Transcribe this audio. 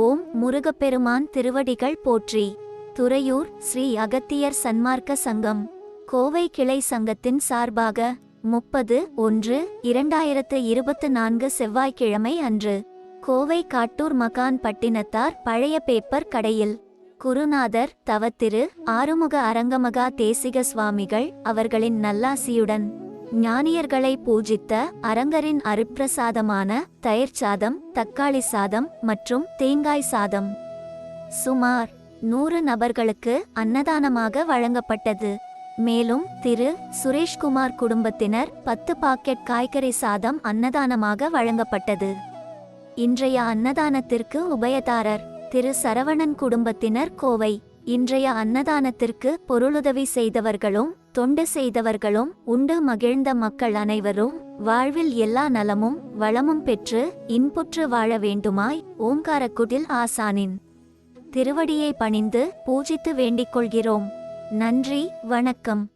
ஓம் முருகப்பெருமான் திருவடிகள் போற்றி. துறையூர் ஸ்ரீ அகத்தியர் சன்மார்க்க சங்கம். கோவை கிளை சங்கத்தின் சார்பாக முப்பது ஒன்று இரண்டாயிரத்து இருபத்து நான்கு செவ்வாய்க்கிழமை அன்று கோவை காட்டூர் மகான் பட்டினத்தார் பழைய பேப்பர் கடையில் குருநாதர் தவத்திரு ஆறுமுக அரங்கமகா தேசிக சுவாமிகள் அவர்களின் நல்லாசியுடன் ஞானியர்களை பூஜித்த அரங்கரின் அருப்பிரசாதமான தயிர் சாதம் தக்காளி சாதம் மற்றும் தேங்காய் சாதம். சுமார் நூறு நபர்களுக்கு அன்னதானமாக வழங்கப்பட்டது. மேலும் திரு. சுரேஷ்குமார் குடும்பத்தினர் பத்து பாக்கெட் காய்கறி சாதம் அன்னதானமாக வழங்கப்பட்டது. இன்றைய அன்னதானத்திற்கு உபயதாரர் திரு. சரவணன் குடும்பத்தினர் கோவை. இன்றைய அன்னதானத்திற்கு பொருளுதவி செய்தவர்களும் தொண்டு செய்தவர்களும் உண்டு மகிழ்ந்த மக்கள் அனைவரும் வாழ்வில் எல்லா நலமும் வளமும் பெற்று இன்புற்று வாழ வேண்டுமாய் ஓங்காரக்குடில் ஆசானின் திருவடியை பணிந்து பூஜித்து வேண்டிக் கொள்கிறோம். நன்றி வணக்கம்.